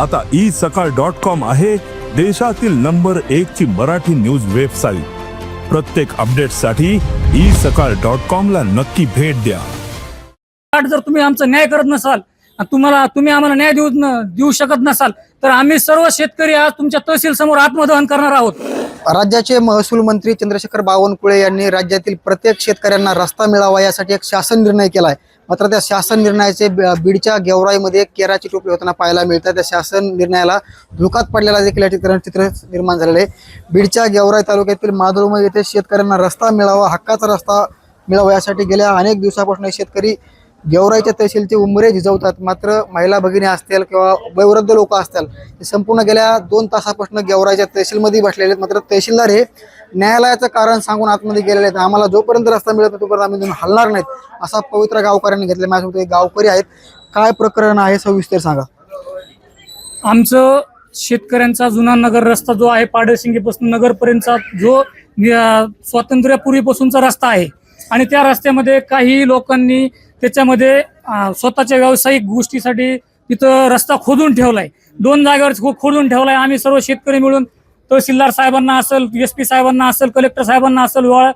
आता ई सकाळ dot com आहे देशातील नंबर एक ची मराठी न्यूज वेबसाईट. प्रत्येक अपडेटसाठी ई सकाळ डॉट कॉम ला नक्की भेट द्या. जर तुम्ही आमचा न्याय करत नसाल आणि तुम्हाला तुम्ही आम्हाला न्याय देऊ न- देऊ शकत नसाल तर आम्ही सर्व शेतकरी आज तुमच्या तहसील समोर आत्मदहन करणार आहोत. राज्याचे महसूल मंत्री चंद्रशेखर बावनकुळे यांनी राज्यातील प्रत्येक शेतकऱ्यांना रस्ता मिळावा यासाठी एक शासन निर्णय केला आहे मात्र त्या शासन निर्णयाचे ब- बीडच्या गेवराईमध्ये केराची टोपली होताना पाहायला मिळतात त्या शासन निर्णयाला धुकात पडलेला देखील या ठिकाणी चित्र निर्माण झालेलं आहे बीडच्या गेवराई तालुक्यातील माधुरमय येथे शेतकऱ्यांना रस्ता मिळावा हक्काचा रस्ता मिळावा यासाठी गेल्या अनेक दिवसापासून शेतकरी गेवराईच्या तहसीलचे उंबरे झिजवतात. मात्र महिला भगिनी असतील किंवा वयोवृद्ध लोक असतील संपूर्ण गेल्या दोन तासापासून गेवराईच्या तहसीलमध्ये बसलेले आहेत. मात्र तहसीलदार हे न्यायालयाचं कारण सांगून आतमध्ये गेलेले आहेत. आम्हाला जोपर्यंत रस्ता मिळत नाही तोपर्यंत आम्ही हलणार नाहीत असा पवित्र गावकऱ्यांनी घेतला माझ्यासोबत एक गावकरी आहेत. काय प्रकरण आहे सविस्तर सांगा. आमचं शेतकऱ्यांचा जुना नगर रस्ता जो आहे पाडळशिंगीपासून नगरपर्यंतचा जो स्वातंत्र्यापूर्वीपासूनचा रस्ता आहे. आणि त्या रस्त्यामध्ये काही लोकांनी त्याच्यामध्ये स्वतःच्या व्यावसायिक गोष्टीसाठी तिथं रस्ता खोदून ठेवलाय. दोन जागेवर खोदून ठेवलाय. आम्ही सर्व शेतकरी मिळून तहसीलदार साहेबांना असेल एस पी साहेबांना असेल कलेक्टर साहेबांना असेल व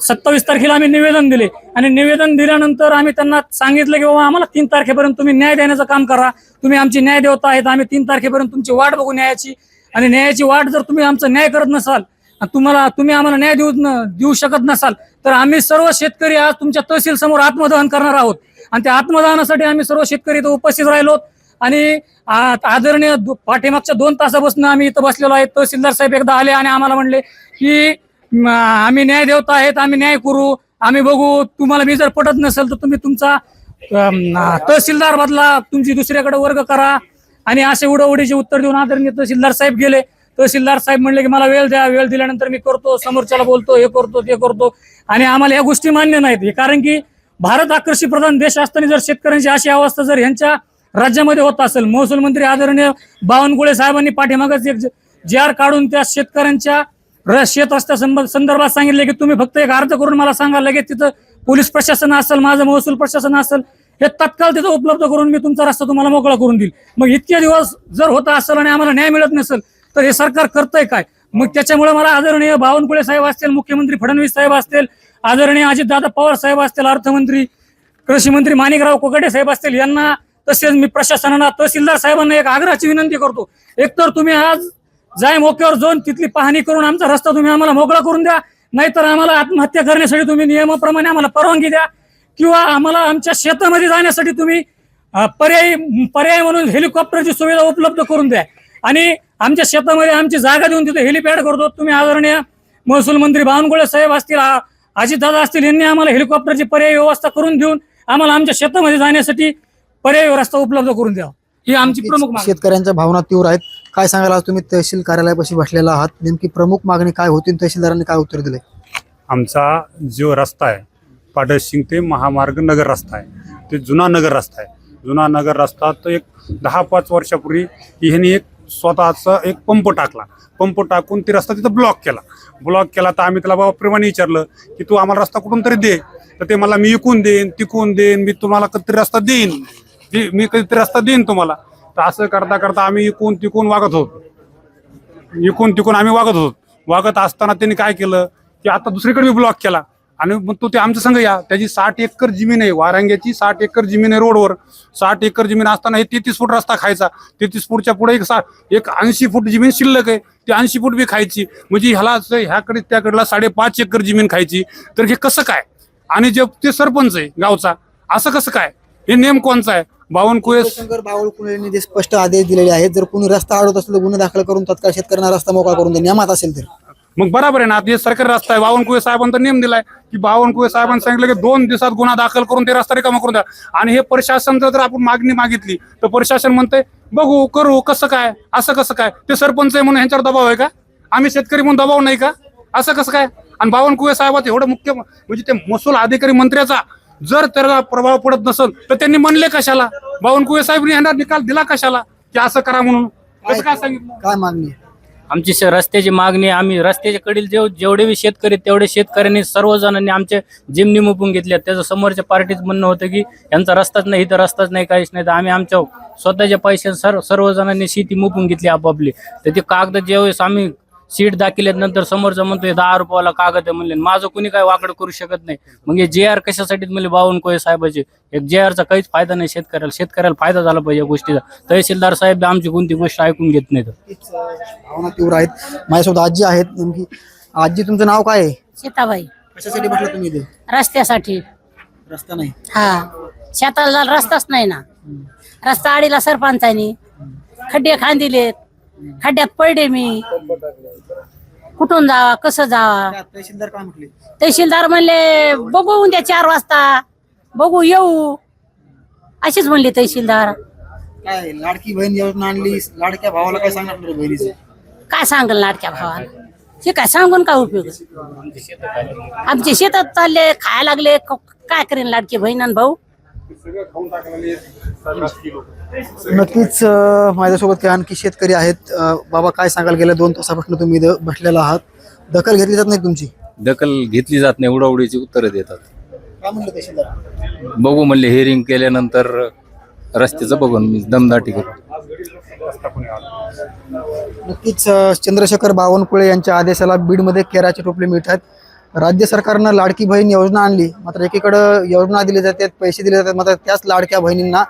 सत्तावीस तारखेला आम्ही निवेदन दिले. आणि निवेदन दिल्यानंतर आम्ही त्यांना सांगितलं की बाबा आम्हाला तीन तारखेपर्यंत तुम्ही न्याय देण्याचं काम करा. तुम्ही आमची न्याय देवता आहेत. आम्ही तीन तारखेपर्यंत तुमची वाट बघू न्यायाची. आणि न्यायाची वाट जर तुम्ही आमचा न्याय करत नसाल तुम्हाला तुम्ही आम्हाला न्याय देऊ देऊ शकत नसाल तर आम्ही सर्व शेतकरी आज तुमच्या तहसील समोर आत्मदहन करणार आहोत. आणि त्या आत्मदहनासाठी आम्ही सर्व शेतकरी इथं उपस्थित राहिलो. आणि आदरणीय पाठीमागच्या दोन तासापासून आम्ही इथं बसलेलो आहे. तहसीलदार साहेब एकदा आले आणि आम्हाला म्हणले की आम्ही न्याय देवता आहेत आम्ही न्याय करू. आम्ही बघू तुम्हाला मी जर पटत नसेल तर तुम्ही तुमचा तहसीलदार बदला तुमची दुसऱ्याकडे वर्ग करा. आणि असे उडवडीचे उत्तर देऊन आदरणीय तहसीलदार साहेब गेले. तहसीलदार साहेब म्हणले की मला वेळ द्या वेळ दिल्यानंतर मी करतो समोरच्याला बोलतो हे करतो ते करतो. आणि आम्हाला या गोष्टी मान्य नाहीत. हे कारण की भारत हा कृषी प्रधान देश असताना जर शेतकऱ्यांची अशी अवस्था जर यांच्या राज्यामध्ये होत असेल महसूल मंत्री आदरणीय बावनकुळे साहेबांनी पाठीमागच एक जे आर काढून त्या शेतकऱ्यांच्या शेत रस्त्या संदर्भात सांगितले की तुम्ही फक्त एक अर्ज करून मला सांगा लगेच तिथं पोलीस प्रशासन असेल माझं महसूल प्रशासन असेल हे तत्काळ तिथं उपलब्ध करून मी तुमचा रस्ता तुम्हाला मोकळा करून देईल. मग इतके दिवस जर होता असेल आणि आम्हाला न्याय मिळत नसेल तर हे सरकार करतंय काय? मग त्याच्यामुळे मला आदरणीय बावनकुळे साहेब असतील मुख्यमंत्री फडणवीस साहेब असतील आदरणीय अजितदादा पवार साहेब असतील अर्थमंत्री कृषी मंत्री माणिकराव कोकटे साहेब असतील यांना तसेच मी प्रशासनाला तहसीलदार साहेबांना एक आग्रहाची विनंती करतो. एकतर तुम्ही आज जाय मोक्यावर जाऊन तिथली पाहणी करून आमचा रस्ता तुम्ही आम्हाला मोकळा करून द्या नाहीतर आम्हाला आत्महत्या करण्यासाठी तुम्ही नियमाप्रमाणे आम्हाला परवानगी द्या किंवा आम्हाला आमच्या शेतामध्ये जाण्यासाठी तुम्ही अ, पर्यायी पर्याय म्हणून हेलिकॉप्टरची सुविधा उपलब्ध करून द्या. आणि आमच्या शेतामध्ये आमची जागा देऊन तिथे हेलिपॅड करतो. तुम्ही आदरणीय महसूल मंत्री बावनकुळे साहेब असतील अजितदादा असतील यांनी आम्हाला हेलिकॉप्टरची पर्यायी व्यवस्था करून देऊन आम्हाला आमच्या शेतामध्ये जाण्यासाठी पर्यायी रस्ता उपलब्ध करून द्या. ही आमची प्रमुख मागणी. शेतकऱ्यांच्या भावना तीव्र आहेत. काय सांगाल? आज तुम्ही तहसील कार्यालयापाशी बसलेला आहात. नेमकी प्रमुख मागणी काय होती आणि तहसीलदारांनी काय उत्तर दिले? आमचा जो रस्ता आहे पाडळसिंग ते महामार्ग नगर रस्ता आहे. ते जुना नगर रस्ता आहे. जुना नगर रस्ता तो एक दहा पाच वर्षापूर्वी ह्यांनी एक स्वतःचा एक पंप टाकला. पंप टाकून ते रस्ता तिथं ब्लॉक केला. ब्लॉक केला तर आम्ही त्याला बाबा प्रेमाने विचारलं की तू आम्हाला रस्ता कुठून तरी दे. तर ते मला मी विकून देईन तिकून देईन मी तुम्हाला कधीतरी रस्ता देईन. मी कधीतरी रस्ता देईन तुम्हाला. तर असं करता करता आम्ही इकून तिकून वागत होतो. इकून तिकून आम्ही वागत होतो. वागत असताना त्यांनी काय केलं की आता दुसरीकडे मी ब्लॉक केला. आणि मग तो ते आमच्या संघ या. त्याची साठ एकर जमीन आहे वारांग्याची साठ एकर जमीन आहे रोडवर. साठ एकर जमीन असताना हे तेहतीस फूट रस्ता खायचा. तेहतीस फूटच्या पुढे एक सा एक ऐंशी फूट जमीन शिल्लक आहे. ती ऐंशी फूट बी खायची. म्हणजे ह्याला ह्याकडे त्याकडला साडेपाच एकर जमीन खायची. तर हे कसं काय? आणि जे ते सरपंच आहे गावचा असं कसं काय? हे नेम कोणचा आहे? बावनकुळे शंकर बावळकुळे यांनी स्पष्ट आदेश दिलेले आहेत जर कोणी रस्ता अडवत असेल तर गुन्हे दाखल करून तत्काळ शेतकऱ्यांना रस्ता मोकळा करून दे नियमात असेल तर. मग बरोबर आहे ना आता हे सरकारी रस्ता आहे. बावनकुळे साहेबांचा नियम दिलाय. की बावनकुळे साहेबांनी सांगितलं की दोन दिवसात गुन्हा दाखल करून ते रस्ता रिकामा करून द्या. आणि हे प्रशासनचं जर आपण मागणी मागितली तर प्रशासन म्हणतंय बघू करू कसं काय? असं कसं काय? ते सरपंच आहे म्हणून ह्यांच्यावर दबाव आहे का? आम्ही शेतकरी म्हणून दबाव नाही का? असं कसं काय? आणि बावनकुळे साहेबाचं एवढं मुख्य म्हणजे ते महसूल अधिकारी मंत्र्याचा जर त्याला प्रभाव पडत नसेल तर त्यांनी म्हणले कशाला? बावनकुळे साहेबांनी यांना निकाल दिला कशाला? की असं करा म्हणून. कसं काय सांगितलं? काय मागणी? आमची श- रस्त्याची मागणी आम्ही रस्त्याच्या कडील जेव जेवढे बी शेतकरी आहेत, तेवढे शेतकऱ्यांनी सर्वजणांनी आमचे जिमनी मुपून घेतल्या त्याचं समोरच्या पार्टीचं म्हणणं होतं की यांचा रस्ताच नाही इथं रस्ताच नाही काहीच नाही. तर आम्ही आमच्या स्वतःच्या पैशाने सर्व सर्वजणांनी शेती मुपून घेतली आपापली. तर ते कागद ज्यावेळेस आम्ही सीट दाखिल्यानंतर समोरचा म्हणतोय दहा रुपयाला कागद आहे म्हणले. माझं कुणी काय वाकड करू शकत नाही. मग हे जे आर कशासाठी म्हणले बावनकुळे साहेबाचे. एक जे आरचा काहीच फायदा नाही शेतकऱ्याला. शेतकऱ्याला फायदा झाला पाहिजे या गोष्टीचा. तहसीलदार साहेब आमची कोणती गोष्ट ऐकून घेत अं, भावना तीव्र आहेत. माझ्यासोबत आजी आहेत नेमकी. आजी तुमचं नाव काय आहे? सीताबाई. कशासाठी म्हटलं तुम्ही इथे? रस्त्यासाठी. रस्ता नाही. हा. शेताला रस्ताच नाही ना. रस्ता आडीला सरपंचानी. खड्डे खांदिलेत. खड्ड्यात पडले मी. कुठून जावा? कसं जावा? तहसीलदार काय म्हटले? तहसीलदार म्हणले बघू उद्या चार वाजता. बघू येऊ. अशीच म्हणली तहसीलदार. काय लाडकी बहीण योजना आणली? लाडक्या भावाला काय सांगणार बहिणीचं? काय सांगल लाडक्या भावाला? हे काय सांगून काय उपयोग? आमचे शेतात चालले खायला लागले. क- काय करेन लाडकी बहीण आणि भाऊ? नक्कीच माझ्यासोबत काही आणखी शेतकरी आहेत. बाबा काय सांगाल गेल्या दोन तासापासून तुम्ही बसलेला आहात. दखल घेतली जात नाही तुमची? दखल घेतली जात नाही. उडाउडीची उत्तरं देतात. काय म्हणलं बघू म्हणले हेअरिंग केल्यानंतर रस्त्याचं बघून मी दमदाटी करू. नक्कीच चंद्रशेखर बावनकुळे यांच्या आदेशाला बीडमध्ये केराचे टोपले मिळतात राज्य सरकारनं लाडकी बहीण योजना आणली. मात्र एकीकडं योजना दिली जाते पैसे दिले जातात मात्र त्याच लाडक्या बहिणींना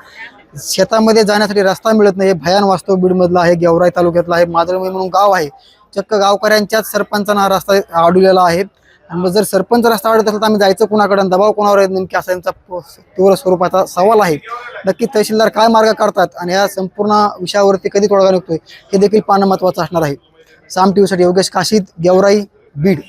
शेतामध्ये जाण्यासाठी रस्ता मिळत नाही. हे भयान वास्तव बीडमधलं आहे गेवराई तालुक्यातलं आहे माजरमी म्हणून गाव आहे. चक्क गावकऱ्यांच्याच सरपंचांना हा रस्ता अडवलेला आहे. आणि मग जर सरपंच रस्ता अडवत असेल तर आम्ही जायचं कुणाकडे दबाव कोणावर आहे नेमकी असा यांचा तीव्र स्वरूपाचा सवाल आहे. नक्की तहसीलदार काय मार्ग काढतात आणि या संपूर्ण विषयावरती कधी तोडगा निघतोय हे देखील पाहणं महत्वाचं असणार आहे. साम टीव्हीसाठी योगेश काशीद गेवराई बीड.